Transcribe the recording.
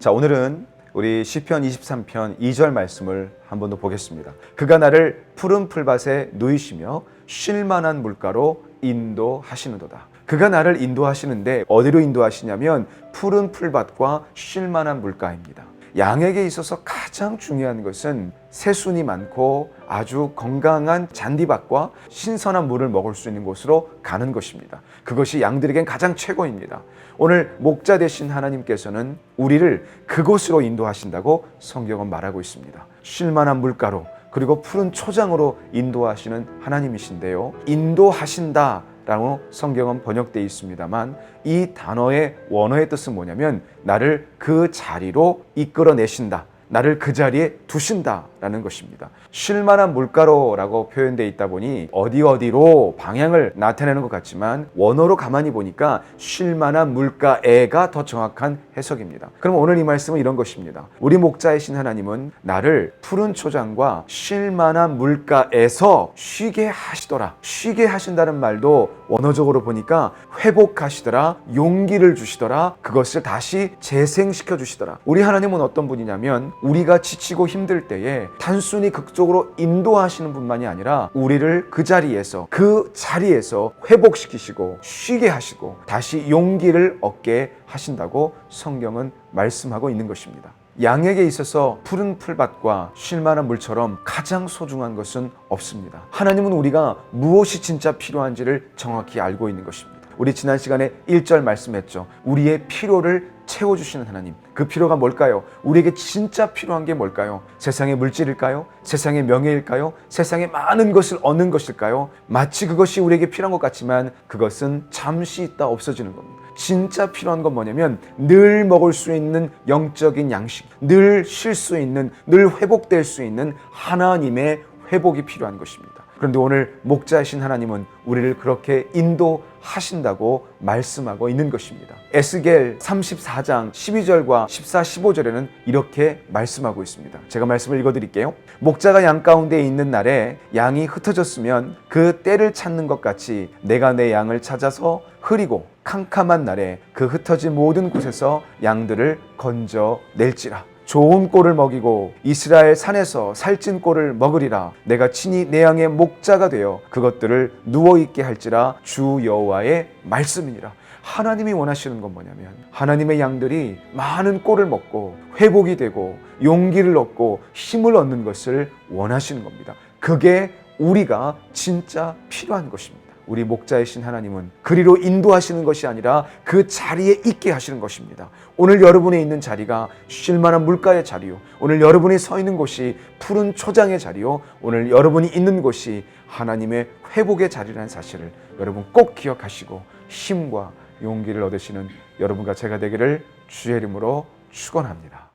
자, 오늘은 우리 시편 23편 2절 말씀을 한 번 더 보겠습니다. 그가 나를 푸른 풀밭에 누이시며 쉴 만한 물가로 인도하시는도다. 그가 나를 인도하시는데 어디로 인도하시냐면 푸른 풀밭과 쉴 만한 물가입니다. 양에게 있어서 가장 중요한 것은 새순이 많고 아주 건강한 잔디밭과 신선한 물을 먹을 수 있는 곳으로 가는 것입니다. 그것이 양들에겐 가장 최고입니다. 오늘 목자 되신 하나님께서는 우리를 그곳으로 인도하신다고 성경은 말하고 있습니다. 쉴만한 물가로 그리고 푸른 초장으로 인도하시는 하나님이신데요. 인도하신다 라고 성경은 번역되어 있습니다만 이 단어의 원어의 뜻은 뭐냐면 나를 그 자리로 이끌어내신다. 나를 그 자리에 두신다라는 것입니다. 쉴만한 물가로라고 표현되어 있다 보니 어디 어디로 방향을 나타내는 것 같지만 원어로 가만히 보니까 쉴만한 물가에가 더 정확한 해석입니다. 그럼 오늘 이 말씀은 이런 것입니다. 우리 목자이신 하나님은 나를 푸른 초장과 쉴만한 물가에서 쉬게 하시더라. 쉬게 하신다는 말도 원어적으로 보니까 회복하시더라, 용기를 주시더라, 그것을 다시 재생시켜 주시더라. 우리 하나님은 어떤 분이냐면 우리가 지치고 힘들 때에 단순히 극적으로 인도하시는 분만이 아니라 우리를 그 자리에서 그 자리에서 회복시키시고 쉬게 하시고 다시 용기를 얻게 하신다고 성경은 말씀하고 있는 것입니다. 양에게 있어서 푸른 풀밭과 쉴만한 물처럼 가장 소중한 것은 없습니다. 하나님은 우리가 무엇이 진짜 필요한지를 정확히 알고 있는 것입니다. 우리 지난 시간에 1절 말씀했죠. 우리의 필요를 채워주시는 하나님. 그 필요가 뭘까요? 우리에게 진짜 필요한 게 뭘까요? 세상의 물질일까요? 세상의 명예일까요? 세상의 많은 것을 얻는 것일까요? 마치 그것이 우리에게 필요한 것 같지만 그것은 잠시 있다 없어지는 겁니다. 진짜 필요한 건 뭐냐면 늘 먹을 수 있는 영적인 양식, 늘 쉴 수 있는, 늘 회복될 수 있는 하나님의 회복이 필요한 것입니다. 그런데 오늘 목자이신 하나님은 우리를 그렇게 인도하신다고 말씀하고 있는 것입니다. 에스겔 34장 12절과 14, 15절에는 이렇게 말씀하고 있습니다. 제가 말씀을 읽어 드릴게요. 목자가 양 가운데 있는 날에 양이 흩어졌으면 그 때를 찾는 것 같이 내가 내 양을 찾아서 흐리고 캄캄한 날에 그 흩어진 모든 곳에서 양들을 건져 낼지라. 좋은 꼴을 먹이고 이스라엘 산에서 살찐 꼴을 먹으리라. 내가 친히 내 양의 목자가 되어 그것들을 누워 있게 할지라 주 여호와의 말씀이니라. 하나님이 원하시는 건 뭐냐면 하나님의 양들이 많은 꼴을 먹고 회복이 되고 용기를 얻고 힘을 얻는 것을 원하시는 겁니다. 그게 우리가 진짜 필요한 것입니다 우리 목자이신 하나님은 그리로 인도하시는 것이 아니라 그 자리에 있게 하시는 것입니다. 오늘 여러분이 있는 자리가 쉴 만한 물가의 자리요. 오늘 여러분이 서 있는 곳이 푸른 초장의 자리요. 오늘 여러분이 있는 곳이 하나님의 회복의 자리라는 사실을 여러분 꼭 기억하시고 힘과 용기를 얻으시는 여러분과 제가 되기를 주의 이름으로 축원합니다.